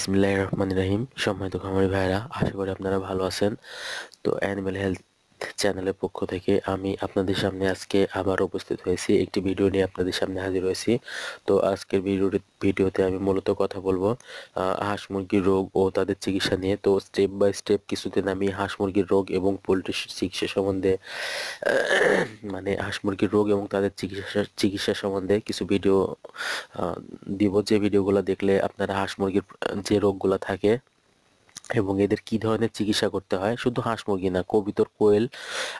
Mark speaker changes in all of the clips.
Speaker 1: বিসমিল্লাহ রহমান রাহিম। সম্মানিত খামারি ভাইরা আশা করি আপনারা ভালো আছেন। তো অ্যানিম্যাল হেলথ চ্যানেলের পক্ষ থেকে আমি আপনাদের সামনে আজকে আবার উপস্থিত হয়েছি। একটি ভিডিও নিয়ে আপনাদের সামনে হাজির হয়েছি। তো আজকের ভিডিওতে আমি মূলত কথা বলব হাঁস মুরগির রোগ ও তাদের চিকিৎসা নিয়ে। তো স্টেপ বাই স্টেপ কিছুদিন আমি হাঁস মুরগির রোগ এবং পোলট্রি চিকিৎসা সম্বন্ধে মানে হাঁস মুরগির রোগ এবং তাদের চিকিৎসা চিকিৎসা সম্বন্ধে কিছু ভিডিও দিব। যে ভিডিওগুলো দেখলে আপনারা হাঁস মুরগির, যে রোগগুলো থাকে এবং এদের কি ধরনের চিকিৎসা করতে হয়? শুধু হাঁস মুরগি না, কবিতর, কোয়েল,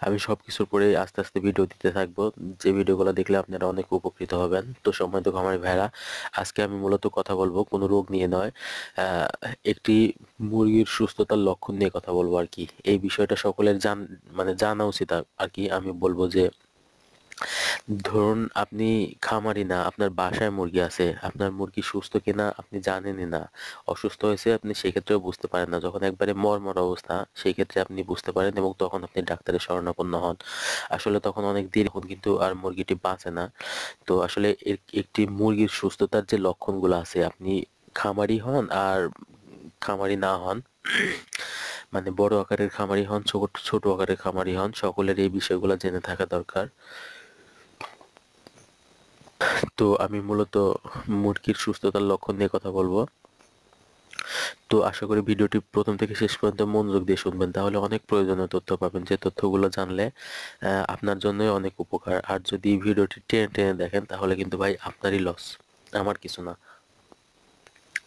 Speaker 1: আমি সব কিছুর পরে আস্তে আস্তে ভিডিও দিতে থাকব। যে ভিডিওগুলো দেখলে আপনারা অনেক উপকৃত হবেন। তো সময় তো আমার ভাইরা আজকে আমি মূলত কথা বলব কোনো রোগ নিয়ে নয় একটি মুরগির সুস্থতার লক্ষণ নিয়ে কথা বলব আর কি। এই বিষয়টা সকলের জান মানে জানা উচিত আর কি। আমি বলব যে ধরুন আপনি খামারি না, আপনার বাসায় মুরগি আছে, আপনার মুরগি সুস্থ কিনা আপনি জানেনই না, অসুস্থ হয়েছে আপনি সেক্ষেত্রেও বুঝতে পারেন না। যখন একবারে মরমর অবস্থা সেই ক্ষেত্রে আপনি বুঝতে পারেন এবং তখন আপনি ডাক্তারের শরণাপন্ন হন। আসলে তখন অনেক দেরি হন কিন্তু আর মুরগিটি বাঁচে না। তো আসলে একটি মুরগির সুস্থতার যে লক্ষণগুলো আছে, আপনি খামারি হন আর খামারি না হন মানে বড় আকারের খামারি হন, ছোট ছোট আকারের খামারি হন, সকলের এই বিষয়গুলো জেনে থাকা দরকার। তো আমি মূলত মুরগির সুস্থতার লক্ষণ নিয়ে কথা বলব। তো আশা করি ভিডিওটি প্রথম থেকে শেষ পর্যন্ত মনোযোগ দিয়ে শুনবেন। তাহলে অনেক প্রয়োজনীয় তথ্য পাবেন। যে তথ্যগুলো জানলে আপনার জন্যই অনেক উপকার। আর যদি ভিডিওটি টেনে টেনে দেখেন, তাহলে কিন্তু ভাই আপনারই লস আমার কিছু না।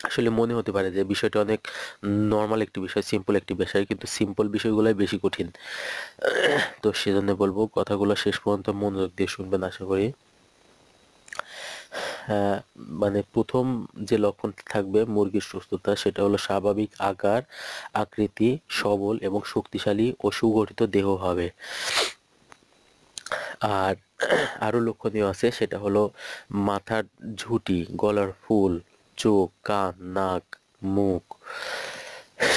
Speaker 1: আসলে মনে হতে পারে যে বিষয়টা অনেক নর্মাল একটি বিষয় সিম্পল একটি বিষয়, কিন্তু সিম্পল বিষয়গুলোই বেশি কঠিন। তো সেজন্য বলব, কথাগুলো শেষ পর্যন্ত মনোযোগ দিয়ে শুনবেন, আশা করি। মানে প্রথম যে লক্ষণ থাকবে মুরগির সুস্থতা, সেটা হলো স্বাভাবিক আকার, আকৃতি, সবল এবং শক্তিশালী ও সুগঠিত দেহ হবে। আর আরও লক্ষণীয় আছে, সেটা হলো মাথার ঝুটি, গলার ফুল, চোখ, কান, নাক, মুখ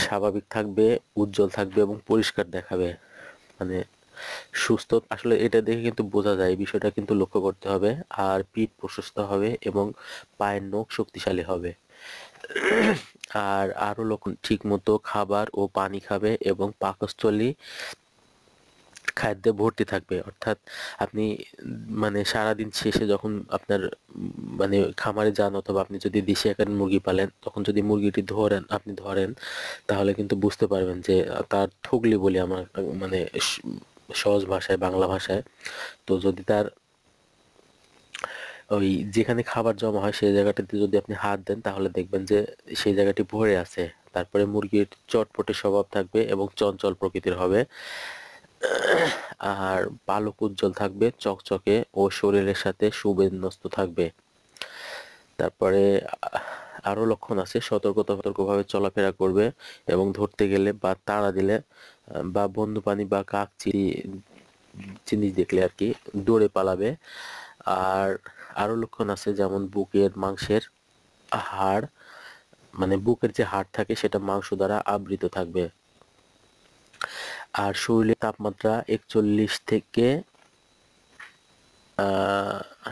Speaker 1: স্বাভাবিক থাকবে, উজ্জ্বল থাকবে এবং পরিষ্কার দেখাবে। মানে সুস্থ, আসলে এটা দেখে কিন্তু বোঝা যায় বিষয়টা কিন্তু লক্ষ্য করতে হবে। আর পিঠ প্রশস্ত হবে এবং পায়ের নখ শক্তিশালী হবে। আর আরও লক্ষণ ঠিক মতো খাবার ও পানি খাবে এবং পাকস্থলী খাদ্যে ভর্তি থাকবে। অর্থাৎ আপনি মানে সারাদিন শেষে যখন আপনার মানে খামারে যান অথবা আপনি যদি দেশি আকারের মুরগি পালেন, তখন যদি মুরগিটি ধরেন, আপনি ধরেন, তাহলে কিন্তু বুঝতে পারবেন যে তার ঠুকলি বলি আমার মানে সহজ ভাষায়, বাংলা ভাষায়। তো যদি তার ওই যেখানে খাবার জমা হয়, সেই জায়গাটাতে যদি আপনি হাত দেন, তাহলে দেখবেন যে সেই জায়গাটি ভরে আছে। তারপরে মুরগির চটপটে স্বভাব থাকবে এবং চঞ্চল প্রকৃতির হবে। আর পালক উজ্জ্বল থাকবে, চকচকে ও শরীরের সাথে সুবিন্যস্ত থাকবে। তারপরে আরও লক্ষণ আছে সতর্কতা সতর্কভাবে চলাফেরা করবে এবং ধরতে গেলে বা তাড়া দিলে, বা বন্ধু পানি বা কাক চিনি জিনিস দেখলে আর কি দৌড়ে পালাবে। আর আরও লক্ষণ আছে যেমন বুকের মাংসের হাড় মানে বুকের যে হাড় থাকে সেটা মাংস দ্বারা আবৃত থাকবে। আর শরীরের তাপমাত্রা একচল্লিশ থেকে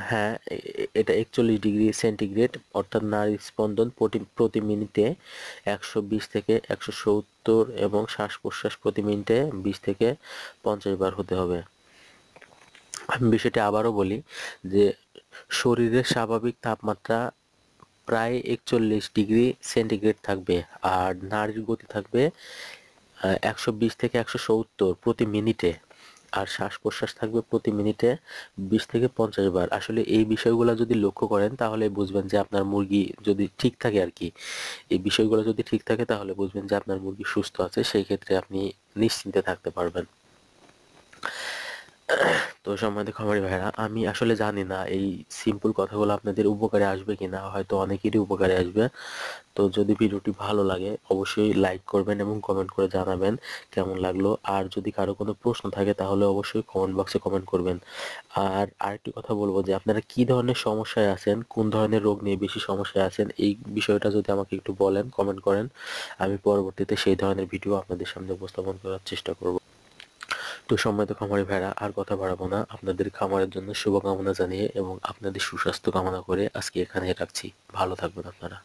Speaker 1: হ্যাঁ এটা একচল্লিশ ডিগ্রি সেন্টিগ্রেড, অর্থাৎ নারী স্পন্দন প্রতি মিনিটে একশো বিশ থেকে একশো সত্তর এবং শ্বাস প্রশ্বাস প্রতি মিনিটে বিশ থেকে পঞ্চাশ বার হতে হবে। আমি বিষয়টি আবারও বলি যে শরীরের স্বাভাবিক তাপমাত্রা প্রায় একচল্লিশ ডিগ্রি সেন্টিগ্রেড থাকবে আর নারীর গতি থাকবে একশো বিশ থেকে একশো সত্তর প্রতি মিনিটে। আর শ্বাস প্রশ্বাস থাকবে প্রতি মিনিটে বিশ থেকে পঞ্চাশ বার। আসলে এই বিষয়গুলো যদি লক্ষ্য করেন, তাহলে বুঝবেন যে আপনার মুরগি যদি ঠিক থাকে আর কি, এই বিষয়গুলো যদি ঠিক থাকে, তাহলে বুঝবেন যে আপনার মুরগি সুস্থ আছে, সেই ক্ষেত্রে আপনি নিশ্চিন্তে থাকতে পারবেন। তো সম্মানিত খামারি ভাইরা। আমি আসলে জানি না এই সিম্পল কথাগুলো আপনাদের উপকারে আসবে কিনা, হয়তো অনেকেরই উপকারে আসবে। তো যদি ভিডিওটি ভালো লাগে, অবশ্যই লাইক করবেন এবং কমেন্ট করে জানাবেন কেমন লাগল। আর যদি কারও কোনো প্রশ্ন থাকে, তাহলে অবশ্যই কমেন্ট বক্সে কমেন্ট করবেন। আর আরেকটি কথা বলব যে, আপনারা কি ধরনের সমস্যায় আছেন, কোন ধরনের রোগ নিয়ে বেশি সমস্যায় আছেন, এই বিষয়টা যদি আমাকে একটু বলেন কমেন্ট করেন। আমি পরবর্তীতে সেই ধরনের ভিডিও আপনাদের সামনে উপস্থাপন করার চেষ্টা করব। তো সম্মানিত খামারি ভাইরা, আর কথা বাড়াবো না। আপনাদের খামারের জন্য শুভকামনা জানিয়ে এবং আপনাদের সুস্বাস্থ্য কামনা করে আজকে এখানে রাখছি। ভালো থাকবেন আপনারা।